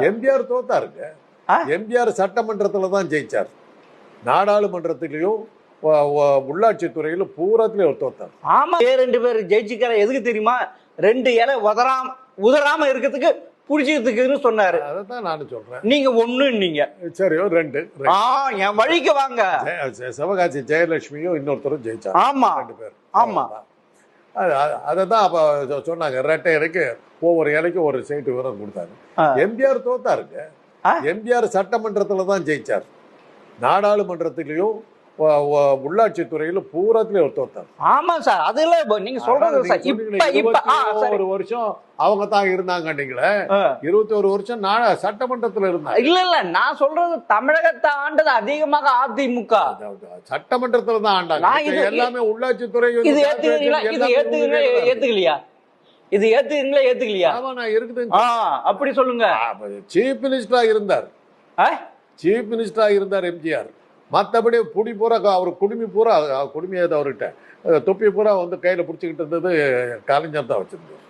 எம்ஜிஆர் தோத்தாருங்க? எம்ஜிஆர் சட்டமன்றத்துல தான் ஜெயிச்சார். நாடாளுமன்றத்திலையும் வ- உள்ளாட்சித்துறையிலும் பூராத்திலையும் தோத்தார். ஆமா ரெண்டு பேர் ஜெயிச்சுக்கிற எதுக்கு தெரியுமா? ரெண்டு இலை உதறாம உதறாம இருக்கிறதுக்கு புடிச்சுக்கிறதுக்குன்னு சொன்னாரு. அதை தான் நானும் சொல்றேன். நீங்க ஒண்ணு நீங்க சரி ஒரு ரெண்டு என் வழிக்கு வாங்க. சிவகாசி ஜெயலட்சுமியும் இன்னொருத்தரும் ஜெயிச்சார் ஆமா ரெண்டு பேர். ஆமா. அதை தான் அப்ப சொன்னாங்க ரெட்டை இலைக்கு ஒவ்வொரு இலைக்கும் ஒரு சீட்டு வீரம் கொடுத்தாங்க. எம்ஜிஆர் தோத்தாருங்க? எம்ஜிஆர் சட்டமன்றத்துல தான் ஜெயிச்சார் நாடாளுமன்றத்திலையும் உள்ளாட்சித்துறையிலும் பூராத்திலையும் அவர் தோத்தார் ஆமா சார் அதுல நீங்க சொல்றது சார் இப்ப இப்ப ஒரு வருஷம் அவங்க தான் இருந்தாங்க நீங்களே ஆ. இருபத்தி ஒரு வருஷம் நாடா சட்டமன்றத்துல இருந்தாங்க. இல்ல இல்ல நான் சொல்றது தமிழகத்தை ஆண்டது அதிகமாக அதிமுக. சட்டமன்றத்துல தான் ஆண்டாங்க. நான் எல்லாமே உள்ளாட்சித்துறை வந்து இது ஏத்துக்கிறீங்களா? இது ஏத்துக்கிறீங்களா. ஏத்துக்கலையா? இது ஏத்துக்கிறீங்களா? ஏத்துக்கலையா? ஆமா நான் இருக்குது அப்படி சொல்லுங்க. சீஃப் மினிஸ்டரா இருந்தார்? சீஃப் மினிஸ்டரா இருந்தார் எம்ஜிஆர். மற்றபடி புடி பூரா அவர் குடுமி பூரா அஹ், குடுமி ஏதோ அவர்கிட்ட. தொப்பி பூரா வந்து கையில் பிடிச்சிக்கிட்டு இருந்தது கலைஞர் தான் வச்சுருந்தார்.